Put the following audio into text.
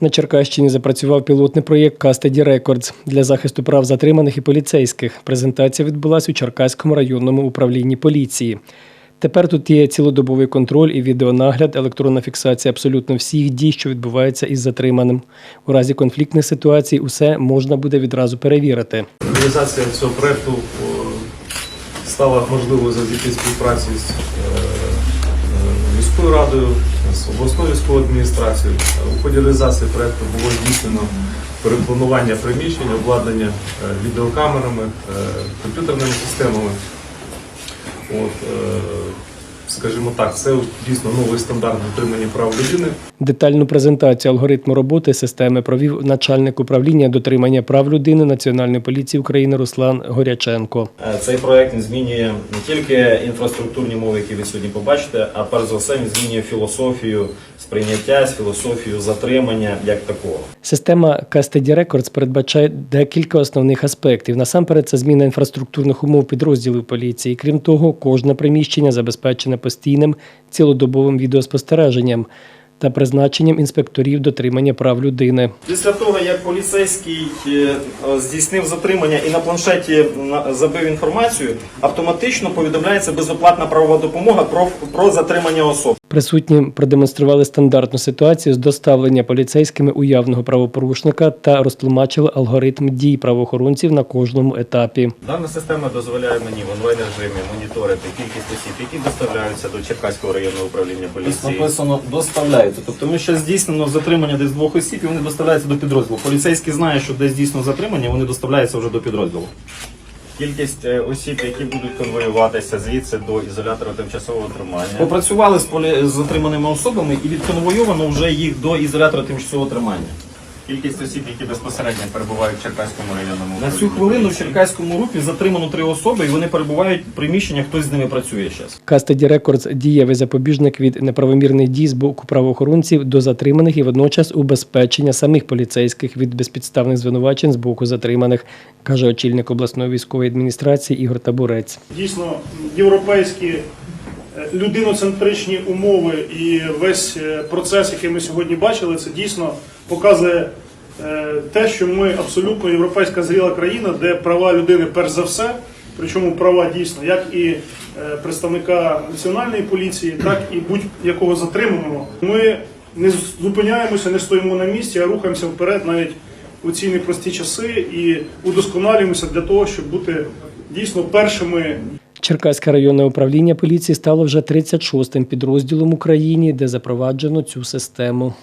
На Черкащині запрацював пілотний проєкт Custody Records для захисту прав затриманих і поліцейських. Презентація відбулася у Черкаському районному управлінні поліції. Тепер тут є цілодобовий контроль і відеонагляд, електронна фіксація абсолютно всіх дій, що відбуваються із затриманим. У разі конфліктних ситуацій усе можна буде відразу перевірити. Реалізація цього проекту стала можливою завдяки співпраці з е, е, міською радою, з обласною військовою адміністрацією. У ході реалізації проєкту було здійснено перепланування приміщень, обладнання е, відеокамерами, е, комп'ютерними системами. От, е, скажімо так, це дійсно новий стандарт дотримання прав людини. Детальну презентацію алгоритму роботи системи провів начальник управління дотримання прав людини Національної поліції України Руслан Горяченко. Е, Цей проект він змінює не тільки інфраструктурні мови, які ви сьогодні побачите, а перш за все він змінює філософію сприйняття, філософію затримання як такого. Система Custody Records передбачає декілька основних аспектів. Насамперед, це зміна інфраструктурних умов підрозділів поліції. Крім того, кожне приміщення забезпечене постійним цілодобовим відеоспостереженням та призначенням інспекторів дотримання прав людини. Після того, як поліцейський е, е, здійснив затримання і на планшеті на- забив інформацію, автоматично повідомляється безоплатна правова допомога про, про затримання особи. Присутні продемонстрували стандартну ситуацію з доставлення поліцейськими уявного правопорушника та розтлумачили алгоритм дій правоохоронців на кожному етапі. Дана система дозволяє мені в онлайн режимі моніторити кількість осіб, які доставляються до Черкаського районного управління Тут поліції. написано доставляється. Тобто ми ще здійснено затримання десь двох осіб і вони доставляються до підрозділу. Поліцейський знає, що десь дійсно затримання, вони доставляються вже до підрозділу. Кількість е, осіб, які будуть конвоюватися звідси до ізолятора тимчасового тримання. Попрацювали з, полі... з затриманими особами і відконвойовано вже їх до ізолятора тимчасового тримання. Кількість осіб, які безпосередньо перебувають в Черкаському районному На цю хвилину в. Черкаському рупі затримано три особи і вони перебувають в приміщеннях, хтось з ними працює зараз. Custody Records – дієвий запобіжник від неправомірних дій з боку правоохоронців до затриманих і водночас убезпечення самих поліцейських від безпідставних звинувачень з боку затриманих, каже очільник обласної військової адміністрації Ігор Табурець. дійсно європейські е, людиноцентричні умови і весь е, процес, який ми сьогодні бачили, це дійсно показує те, що ми абсолютно європейська зріла країна, де права людини перш за все, причому права дійсно, як і е, представника національної поліції, так і будь-якого затриманого. Ми не зупиняємося, не стоїмо на місці, а рухаємося вперед навіть у ці непрості часи і удосконалюємося для того, щоб бути дійсно першими Черкаське районне управління поліції стало вже 36-м підрозділом в Україні, де запроваджено цю систему.